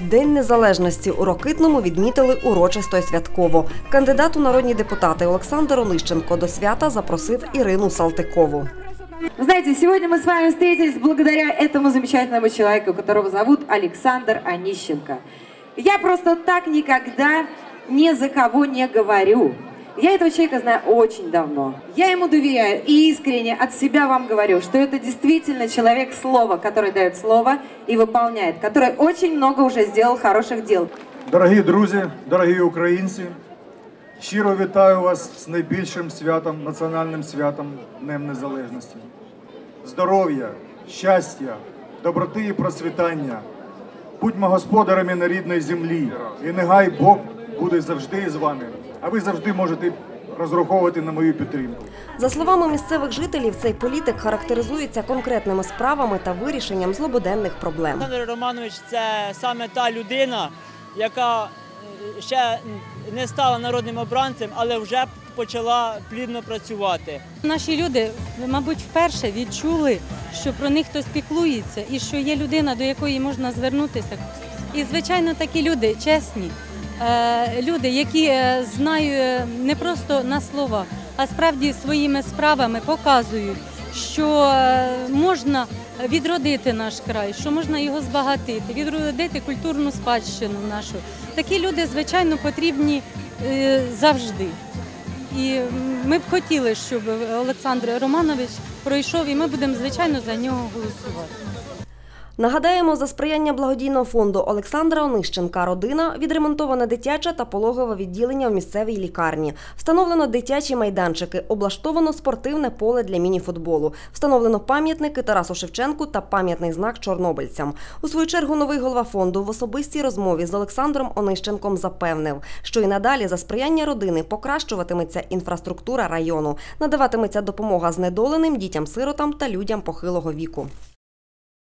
День незалежності у Рокитному відмітили урочисто і святково. Кандидат у народні депутати Олександр Онищенко до свята запросив Ірину Салтикову. Вы знаете, сегодня мы с вами встретились благодаря этому замечательному человеку, которого зовут Александр Онищенко. Я просто так никогда ни за кого не говорю. Я этого человека знаю очень давно. Я ему доверяю и искренне от себя вам говорю, что это действительно человек слова, который дает слово и выполняет, который очень много уже сделал хороших дел. Дорогі друзі, дорогі українці, щиро вітаю вас з найбільшим святом, національним святом Днем Незалежності. Здоров'я, щастя, доброти і процвітання. Будьмо господарями на рідної землі, і нехай Бог буде завжди з вами, А ви завжди можете розраховувати на мою підтримку. За словами місцевих жителів, цей політик характеризується конкретними справами та вирішенням злободенних проблем. Олександр Романович це саме та людина, яка е, ще не стала народним обранцем, але вже почала плідно працювати. Наші люди, мабуть, вперше відчули, що про них хтось піклується і що є людина, до якої можна звернутися. І, звичайно, такі люди чесні, люди, які е, знають не просто на слова, а справді своїми справами показують, що е, можна відродити наш край, що можна його збагатити, відродити культурну спадщину нашу. Такі люди, звичайно, потрібні е, завжди. І ми б хотіли, щоб Олександр Романович пройшов, і ми будемо звичайно за нього голосувати. Нагадаємо, за сприяння благодійного фонду Олександра Онищенка родина відремонтоване дитяче та пологове відділення в місцевій лікарні. Встановлено дитячі майданчики, облаштовано спортивне поле для мініфутболу. Встановлено пам'ятники Тарасу Шевченку та пам'ятний знак чорнобильцям. У свою чергу новий голова фонду в особистій розмові з Олександром Онищенком запевнив, що і надалі за сприяння родини покращуватиметься інфраструктура району, надаватиметься допомога знедоленим дітям-сиротам та людям похилого віку.